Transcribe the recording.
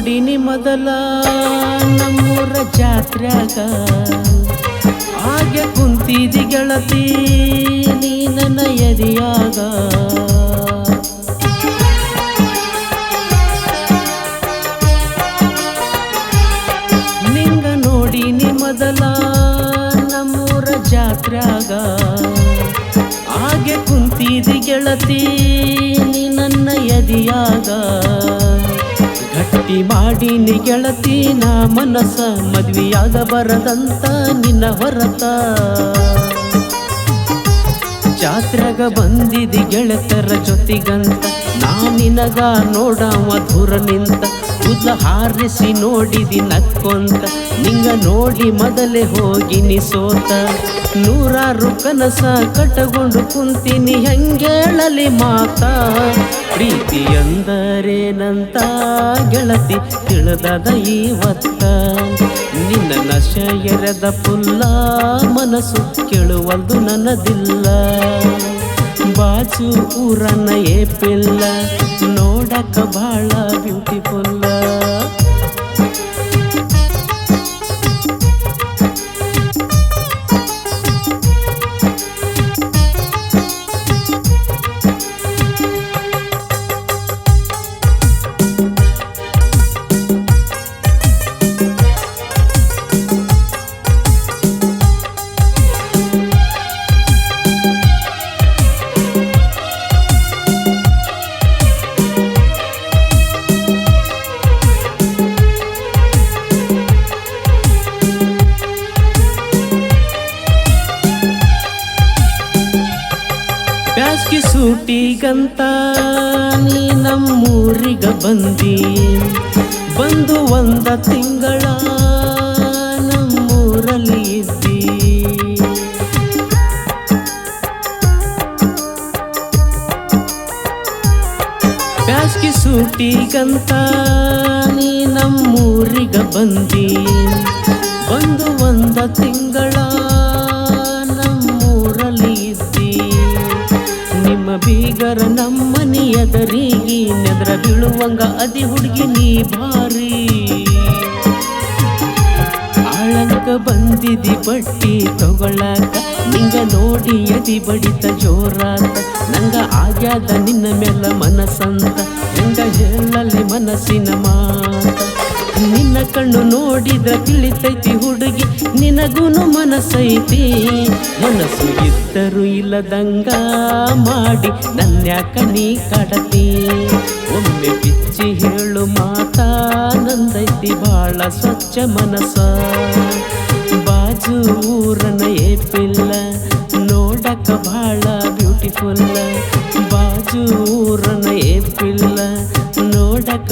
ಮೊದಲ ನಮ್ಮೂರ ಜಾತ್ರ್ಯಾಗ. ಹಾಗೆ ಕುಂತಿದಿ ಗೆಳತಿ, ನೀ ನನ್ನ ಎದಿಯಾಗ. ನಿಂಗ ನೋಡಿ ನೀ ಮೊದಲ ನಮ್ಮೂರ ಜಾತ್ರ್ಯಾಗ. ಹಾಗೆ ಕುಂತಿದಿ ಗೆಳತಿ, ನೀ ನನ್ನ ಎದಿಯಾಗ. ಗಟ್ಟಿ ಮಾಡಿ ಗೆಳತಿ, ನಾ ಮನಸ್ಸ ಮದ್ವಿಯಾಗ ಬರದಂತ ನಿನ್ನ ಹೊರತ ಜಾತ್ರೆಗ ಬಂದಿದಿ ಗೆಳತರ ಜೊತೆಗಂತ, ನಾ ನಿನಗ ನೋಡವ ದೂರ ನಿಂತ. ಉದ್ದ ಹಾರಿಸಿ ನೋಡಿದಿ ನಕ್ಕೊಂತ, ನಿಂಗ ನೋಡಿ ಮೊದಲೇ ಹೋಗಿ ಸೋತ ನೂರಾರು ಕನಸ ಕಟ್ಟಗೊಂಡು ಕುಂತೀನಿ ಹೆಂಗೇಳಲಿ ಮಾತ. ಪ್ರೀತಿ ಎಂದರೇನಂತ ಗೆಳತಿ ತಿಳಿದದ ಇವತ್ತ ನಿನ್ನ ನಶ ಎರೆದ ಪುಲ್ಲ ಮನಸ್ಸು ಕೇಳುವಲ್ದು ನನ್ನದಿಲ್ಲ ಬಾಜು ಊರನ್ನ ಏಪಿಲ್ಲ, ನೋಡಕ ಬಹಳ ಬ್ಯೂಟಿಫುಲ್ಲ ಸೂಟಿಗಂತ ನೀ ನಮ್ಮೂರಿಗ ಬಂದಿ. ಬಂದು ಒಂದ ತಿಂಗಳ ನಮ್ಮೂರಲ್ಲಿ ಇದ್ದಿ. ಬ್ಯಾಸ್ಗೆ ಸೂಟಿಗಂತ ನೀ ನಮ್ಮೂರಿಗ ಬಂದಿ. ಬಂದು ಒಂದ ತಿಂಗಳ ಬೀಗರ ನಮ್ಮನಿ ಎದರಿಗೆ ನೆದ್ರ ಬೀಳುವಂಗ ಅದಿ ಹುಡುಗಿ ನೀ ಭಾರಿ ಆಳಂಕ ಬಂದಿದಿ ಬಟ್ಟಿ ತಗೊಳ್ಳಾಕ ನಿಂಗ ನೋಡಿ ಎದಿ ಬಡಿತ ಜೋರಾತ. ನಂಗ ಆಗ್ಯಾದ ನಿನ್ನ ಮೇಲ ಮನಸ್ಸಂತ ಹೆಂಗ ಹೇಳಲಿ ಮನಸ್ಸಿನ ಮಾತ. ನಿನ್ನ ಕಣ್ಣು ನೋಡಿದ ತಿಳಿತೈತಿ ಹುಡುಗಿ, ನಿನಗೂನು ಮನಸ್ಸೈತಿ ಮನಸ್ಸು ಇದ್ದರೂ ಇಲ್ಲದಂಗ ಮಾಡಿ ನನ್ಯಾಕ ನೀ ಕಡತಿ. ಒಮ್ಮೆ ಬಿಚ್ಚಿ ಹೇಳು ಮಾತಾ, ನಂದೈತಿ ಬಹಳ ಸ್ವಚ್ಛ ಮನಸ್ಸ ಬಾಜು ಊರನ ಏಪಿಲ್ಲ, ನೋಡಕ ಬಹಳ ಬ್ಯೂಟಿಫುಲ್ ಬಾಜು ಊರನ ಏಪಿಲ್ಲ, ನೋಡಕ